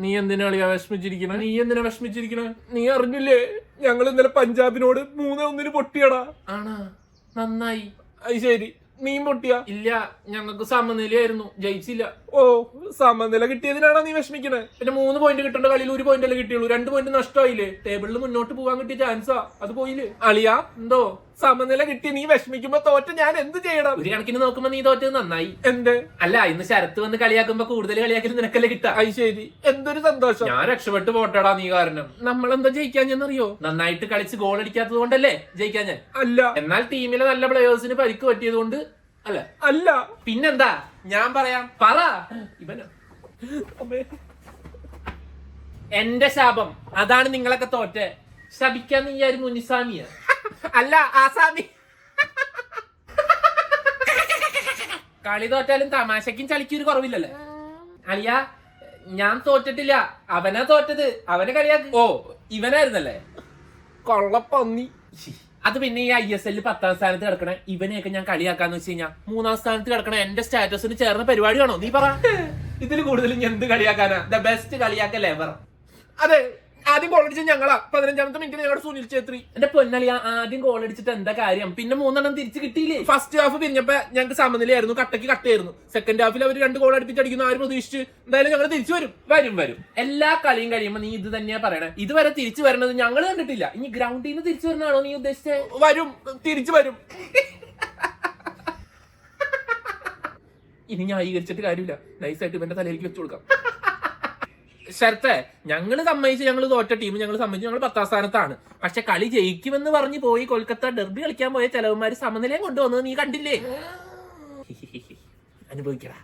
നീ എന്തിനാ കളിയാ വിഷമിച്ചിരിക്കണ? നീ എന്തിനാ വിഷമിച്ചിരിക്കണ? നീ അറിഞ്ഞില്ലേ? ഞങ്ങൾ ഇന്നലെ പഞ്ചാബിനോട് മൂന്ന് ഒന്നിന് പൊട്ടിയടാ. ആണാ. നന്നായി. അത് ശരി. നീ പൊട്ടിയ? ഇല്ല ഞങ്ങൾക്ക് സമനിലയായിരുന്നു. ജയിച്ചില്ല. ഓ സമനില കിട്ടിയതിനാണോ നീ വിഷമിക്കണേ? പിന്നെ മൂന്ന് പോയിന്റ് കിട്ടേണ്ട കളിയിൽ ഒരു പോയിന്റ് അല്ലേ കിട്ടിയുള്ളൂ. രണ്ട് പോയിന്റ് നഷ്ടമായില്ലേ? ടേബിളിൽ മുന്നോട്ട് പോകാൻ കിട്ടിയ ചാൻസാ അത് പോയില്ലേ? അളിയാ എന്തോ? സമനില കിട്ടി നീ വിഷമിക്കുമ്പോ തോറ്റ ഞാൻ എന്ത് ചെയ്യണം? ഒരു കണക്കിന് നോക്കുമ്പോ നീ തോറ്റത് നന്നായി. എന്ത്? അല്ല ഇന്ന് ശരത്ത് വന്ന് കളിയാക്കുമ്പോ കൂടുതൽ കളിയാക്കൽ നിനക്കല്ലേ കിട്ടാ. അത് ശരി. എന്തൊരു സന്തോഷം. ഞാൻ രക്ഷപ്പെട്ട് പോട്ടടാ നീ കാരണം. നമ്മൾ എന്താ ജയിക്കാൻ ഞാനറിയോ നന്നായിട്ട് കളിച്ച് ഗോൾ അടിക്കാത്തത് കൊണ്ടല്ലേ ജയിക്കാൻ ഞാൻ? അല്ല. എന്നാൽ ടീമിലെ നല്ല പ്ലേയേഴ്സിന് പരിക്ക് പറ്റിയത് കൊണ്ട് അല്ല. അല്ല. പിന്നെന്താ? ഞാൻ പറയാം. പറ. ഇവനോ? എന്റെ ശാപം. അതാണ് നിങ്ങളൊക്കെ തോറ്റേ. ശപിക്കാൻ നീ ആര് മുനിസാമിയ അല്ല ആസാമി. കളി തോറ്റാലും തമാശക്കും ചളിക്കും ഒരു കുറവില്ലല്ലേ? അളിയ ഞാൻ തോറ്റിട്ടില്ല. അവനാ തോറ്റത്. അവനെ കളിയാക്കി. ഓ ഇവനായിരുന്നല്ലേ? കൊള്ളപ്പന്നി. അത് പിന്നെ ഈ ഐ എസ് എല്ലിൽ പത്താം സ്ഥാനത്ത് കിടക്കണ ഇവനെയൊക്കെ ഞാൻ കളിയാക്കാന്ന് വെച്ച് കഴിഞ്ഞാൽ മൂന്നാം സ്ഥാനത്ത് കിടക്കണ എന്റെ സ്റ്റാറ്റസിന് ചേർന്ന പരിപാടിയാണോ നീ പറ. ഇതിൽ കൂടുതലും എന്ത് കളിയാക്കാനാ? ദ ബെസ്റ്റ് കളിയാക്കല്ലേ പറ അതെ ആദ്യം ഗോൾ അടിച്ചത് ഞങ്ങളാ. പതിനഞ്ചാമത്തെ മിനിറ്റ് ഞങ്ങളുടെ സുനിൽ ഛേത്രി. എന്റെ പൊന്നളി ആദ്യം ഗോൾ അടിച്ചിട്ട് എന്താ കാര്യം? പിന്നെ മൂന്നെണ്ണം തിരിച്ചു കിട്ടിയില്ലേ? ഫസ്റ്റ് ഹാഫ് പിരിഞ്ഞപ്പോ ഞങ്ങൾക്ക് സമനിലയായിരുന്നു കട്ടക്ക് കട്ടയായിരുന്നു സെക്കൻഡ് ഹാഫിൽ അവർ രണ്ട് ഗോൾ അടുപ്പിച്ചടിക്കുന്നു ആരും പ്രതീക്ഷിച്ച്? എന്തായാലും ഞങ്ങൾ തിരിച്ചു വരും. വരും വരും. എല്ലാ കളിയും കഴിയുമ്പോ നീ ഇത് തന്നെയാ പറയണേ. ഇതുവരെ തിരിച്ചു വരണത് ഞങ്ങൾ കണ്ടിട്ടില്ല. ഇനി ഗ്രൗണ്ടിൽ നിന്ന് തിരിച്ചു വരണാണോ നീ ഉദ്ദേശിച്ചത് വരും തിരിച്ചു വരും. ഇനി ന്യായീകരിച്ചിട്ട് കാര്യമില്ല. നൈസായിട്ട് ഇവന്റെ തലയിലേക്ക് വെച്ചു കൊടുക്കാം. ശരത്തെ ഞങ്ങൾ സമ്മതിച്ച് ഞങ്ങൾ തോറ്റ ടീം ഞങ്ങൾ സമ്മതിച്ച് ഞങ്ങൾ പത്താം സ്ഥാനത്താണ്. പക്ഷെ കളി ജയിക്കുമെന്ന് പറഞ്ഞ് പോയി കൊൽക്കത്ത ഡെർബി കളിക്കാൻ പോയ ചെലവന്മാര് സമനിലയും കൊണ്ടുവന്നത് നീ കണ്ടില്ലേ? അനുഭവിക്കടാ.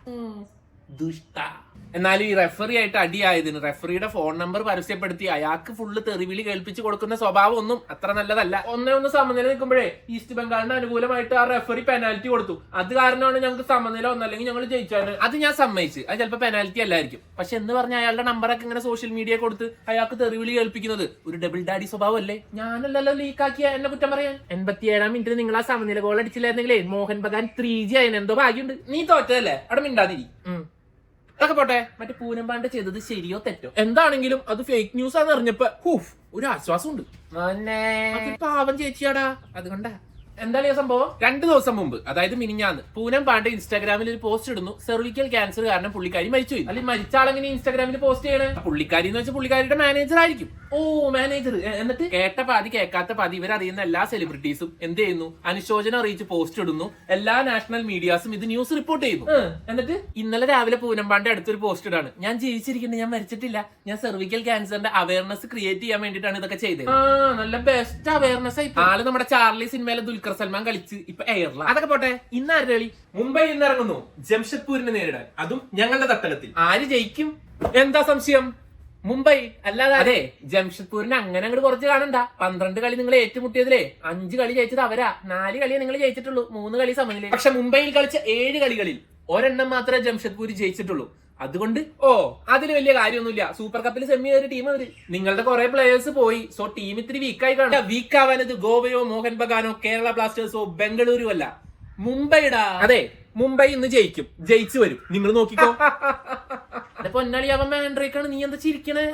ദുഷ്ട. എന്നാലും ഈ റെഫറി ആയിട്ട് അടിയായതിന്. റെഫറിയുടെ ഫോൺ നമ്പർ പരസ്യപ്പെടുത്തി. അയാൾക്ക് ഫുള്ള് തെറിവിളി കേൾപ്പിച്ച് കൊടുക്കുന്ന സ്വഭാവം ഒന്നും അത്ര നല്ലതല്ല. ഒന്നേ ഒന്ന് സമനില നിൽക്കുമ്പോഴേ ഈസ്റ്റ് ബംഗാളിന് അനുകൂലമായിട്ട് ആ റെഫറി പെനാൽറ്റി കൊടുത്തു. അത് കാരണമാണ് ഞങ്ങൾക്ക് സമനില ഒന്നല്ലെങ്കിൽ ഞങ്ങൾ ജയിച്ചാണ് അത് ഞാൻ സമ്മതിച്ച്. അത് ചിലപ്പോൾ പെനാൽറ്റി അല്ലായിരിക്കും. പക്ഷെ എന്ന് പറഞ്ഞാൽ അയാളുടെ നമ്പറൊക്കെ ഇങ്ങനെ സോഷ്യൽ മീഡിയ കൊടുത്ത് അയാൾക്ക് തെറിവിളി കേൾപ്പിക്കുന്നത് ഒരു ഡബിൾ ഡാഡി സ്വഭാവം അല്ലേ? ഞാനല്ലല്ലോ ലീക്കാക്കിയ എന്നെ കുറ്റം പറയാൻ. എൺപത്തിയേഴാം മിനിറ്റിൽ നിങ്ങൾ ആ സമനില ഗോൾ അടിച്ചില്ലായിരുന്നെങ്കിലേ മോഹൻ ബഗാൻ ത്രീ ജി എന്തോ ഭാഗ്യമുണ്ട്. നീ തോറ്റതല്ലേ? അവിടെ മിണ്ടാതിരി. അതൊക്കെ പോട്ടെ. മറ്റേ പൂനമ്പാണ്ട് ചെയ്തത് ശരിയോ തെറ്റോ? എന്താണെങ്കിലും അത് ഫേക്ക് ന്യൂസ് ആണെന്ന് അറിഞ്ഞപ്പോ ഹൂഫ് ഒരു ആശ്വാസം ഉണ്ട് പാവം ചേച്ചിയാടാ. അതുകൊണ്ടാ. എന്താണ് ഈ സംഭവം? രണ്ടു ദിവസം മുമ്പ് അതായത് മിനിഞ്ഞാന്ന് പൂനം പാണ്ഡെ ഇൻസ്റ്റാഗ്രാമിൽ ഒരു പോസ്റ്റ് ഇടുന്നു. സെർവിക്കൽ ക്യാൻസർ കാരണം പുള്ളിക്കാരി മരിച്ചു അല്ലെങ്കിൽ മരിച്ച ആളെങ്ങനെ ഇൻസ്റ്റാഗ്രാമിൽ പോസ്റ്റ് ചെയ്യണേ? പുള്ളിക്കാരി എന്ന് വെച്ചാൽ പുള്ളിക്കാരിയുടെ മാനേജർ ആയിരിക്കും. ഓ മാനേജർ എന്നിട്ട്? കേട്ട പാതി കേൾക്കാത്ത പാതി ഇവരറിയുന്ന എല്ലാ സെലിബ്രിറ്റീസും എന്ത് ചെയ്യുന്നു? അനുശോചനം അറിയിച്ച് പോസ്റ്റ് ഇടുന്നു. എല്ലാ നാഷണൽ മീഡിയാസും ഇത് ന്യൂസ് റിപ്പോർട്ട് ചെയ്യുന്നു. എന്നിട്ട്? ഇന്നലെ രാവിലെ പൂനം പാണ്ഡെ അടുത്തൊരു പോസ്റ്റ് ഇടാണ്. ഞാൻ ജീവിച്ചിരിക്കുന്നത് ഞാൻ മരിച്ചിട്ടില്ല. ഞാൻ സെർവിക്കൽ ക്യാൻസറിന്റെ അവയർനെസ് ക്രിയേറ്റ് ചെയ്യാൻ വേണ്ടിയിട്ടാണ് ഇതൊക്കെ ചെയ്തത്. നല്ല ബെസ്റ്റ് അവയർനെസ് ആയി ആൾ നമ്മുടെ ചാർലി സിനിമയിലെ ദുൽഖർ സൽമാൻ കളിച്ച് ഇപ്പൊ എയർല അതൊക്കെ പോട്ടെ. ഇന്ന് ആരുടെ കളി? മുംബൈ ഇന്ന് ഇറങ്ങുന്നു. ജംഷഡ്പൂരിനെ നേരിടാൻ. അതും ഞങ്ങളുടെ തട്ടകത്തിൽ. ആര് ജയിക്കും? എന്താ സംശയം? മുംബൈ അല്ലാതെ അതെ ജംഷഡ്പൂരിന് അങ്ങനെ അങ്ങോട്ട് കുറച്ച് കാണണ്ട. പന്ത്രണ്ട് കളി നിങ്ങൾ ഏറ്റുമുട്ടിയതിലേ അഞ്ച് കളി ജയിച്ചത് അവരാ. നാല് കളിയെ നിങ്ങൾ ജയിച്ചിട്ടുള്ളൂ. മൂന്ന് കളി സമനില പക്ഷെ മുംബൈയിൽ കളിച്ച ഏഴ് കളികളിൽ ഒരെണ്ണം മാത്രമേ ജംഷഡ്പൂർ ജയിച്ചിട്ടുള്ളൂ. അതുകൊണ്ട് ഓ അതിൽ വലിയ കാര്യമൊന്നുമില്ല. സൂപ്പർ കപ്പിൽ സെമി ഒരു ടീം അവർ. നിങ്ങളുടെ കുറെ പ്ലേയേഴ്സ് പോയി. സോ ടീം ഇത്തിരി വീക്കായി കാണാം. വീക്ക് ആവാനത് ഗോവയോ മോഹൻ ബഗാനോ കേരള ബ്ലാസ്റ്റേഴ്സോ ബംഗളൂരു അല്ല. മുംബൈടാ. അതെ മുംബൈ ഇന്ന് ജയിക്കും. ജയിച്ചു വരും. നിങ്ങൾ നോക്കിക്കോ. പൊന്നാളി അവൻ മാൻഡ്രേക്കാണ്. നീ എന്താ ചിരിക്കണേ?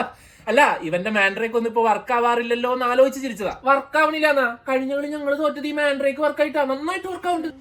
അല്ല ഇവന്റെ മാൻഡ്രേക്ക് ഒന്നും ഇപ്പൊ വർക്ക് ആവാറില്ലല്ലോ എന്ന് ആലോചിച്ച് ചിരിച്ചതാ. വർക്ക് ആവണില്ല എന്നാ. കഴിഞ്ഞ കളി ഞങ്ങൾ തോറ്റത് ഈ മാൻഡ്രേക്ക് വർക്ക് ആയിട്ടാ. നന്നായിട്ട് വർക്ക് ആവുന്നുണ്ട്.